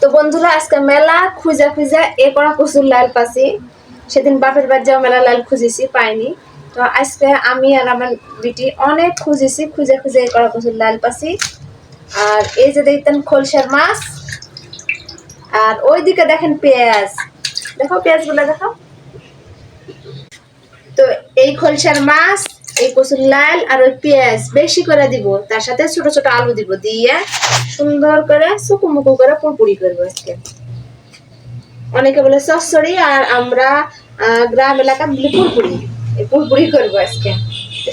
তো বন্ধুরা, আজকে মেলা খুঁজা খুঁজা, এ করা কচুর লাল পাছি সেদিন বাপের বাড়ি যাওয়া মেলা লাল খুঁজেছি, পাইনি। তো আজকে আমি আর আমার বিটি অনেক খুঁজেছি, খুঁজে খুঁজে এ করা কচুর লাল পাছি আর এই যে দেখতেন খোলসার মাছ, আর ওইদিকে দেখেন পেঁয়াজ। দেখো পেঁয়াজগুলো, দেখো। তো এই খোলসার মাছ এই কচুর লাল আর ওই পেঁয়াজ বেশি করে দিব, তার সাথে ছোট ছোট আলু দিব, দিয়ে সুন্দর করে সুকুমুকু করে পুরপুরি করব আজকে। অনেকে বলে চচ্চড়ি আর আমরা গ্রাম এলাকা বলি পুরপুরি। পুরপুরি করব আজকে।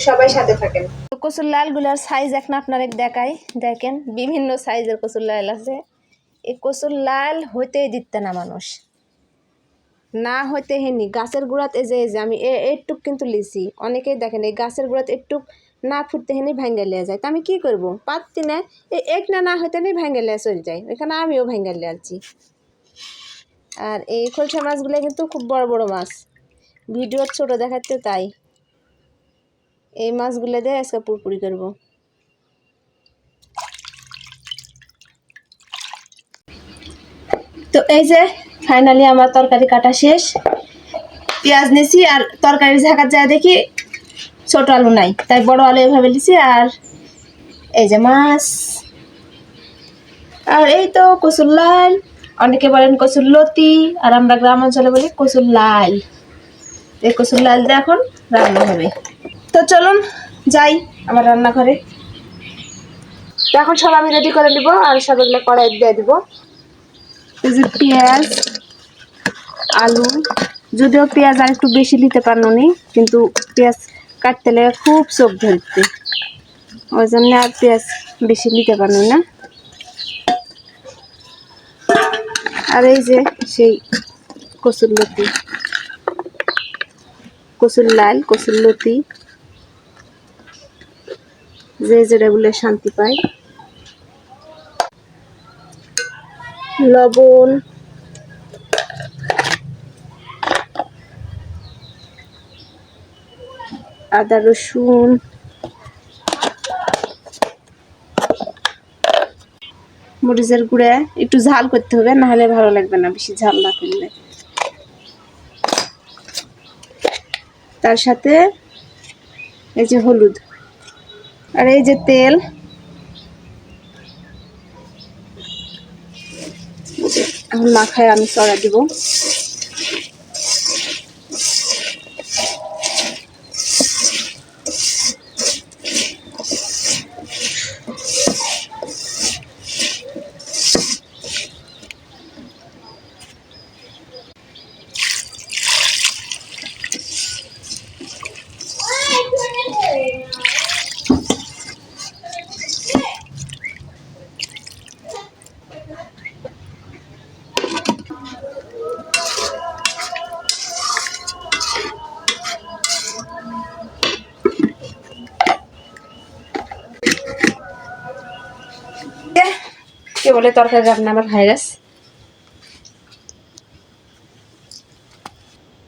সবাই সাথে থাকেন। কচুর লালগুলার সাইজ এখন আপনারা দেখাই। দেখেন, বিভিন্ন সাইজের কচুর লাল আছে। এই কচুর লাল হইতেই দিতে না মানুষ। না হইতে হেনি গাছের গোড়াত এই যে যে, আমি এ- এইটুক কিন্তু লিছি। অনেকেই দেখেন, এই গাছের গোড়াত একটুক না ফুটতে হেনি ভেঙ্গে লিয়া যায়। তো আমি কি করব? পারতি না এই এক না না হইতে নেই ভেঙ্গে লিয়া চলে যায়। ওইখানে আমিও ভেঙ্গে লিয়ে আছি। আর এই খোলসা মাছগুলো কিন্তু খুব বড় বড় মাছ। ভিডিও ছোট দেখাচ্ছে তাই। এই মাছগুলো দিয়ে আজকে পুরপুরি করব। তো এই যে ফাইনালি আমার তরকারি কাটা শেষ। পেঁয়াজ নিছি আর তরকারি ঝাঁকার যায় দেখি, ছোট আলু নাই। তাই বড় আলু এভাবে লিছি আর এই যে মাছ। আর এই তো কচুর লাল। অনেকে বলেন কচুর লতি, আর আমরা গ্রাম অঞ্চলে বলি কচুর লাল। এই কচুর লাল দিয়ে এখন রান্না হবে। তো চলুন, যাই আমার রান্নাঘরে। এখন সব আমি রেডি করে দিব আর সব এগুলো কড়াই দিয়ে দিব। এই যে পেঁয়াজ, আলু, যদিও পেঁয়াজ আর একটু বেশি নিতে পারল নি, কিন্তু পেঁয়াজ কাটতে লাগে খুব চোখ ধরতে ওই জন্য আর পেঁয়াজ বেশি নিতে পারল না। আর এই যে সেই কসুর লতি। কসুর লাল কসুর লতি। যে যেটা বলে শান্তি পায়। লবণ। আদা, রসুন। মরিচের গুঁড়ে। একটু ঝাল করতে হবে না হলে ভালো লাগবে না, বেশি ঝাল না করলে। তার সাথে এই যে হলুদ। আর এই যে তেল। এখন মাখায় আমি চড়া দিব। কে বলে তরকারি রান্না আমার ভাইরাস?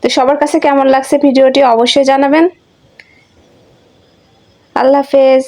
তো সবার কাছে কেমন লাগছে ভিডিওটি অবশ্যই জানাবেন। আল্লাহ হাফেজ।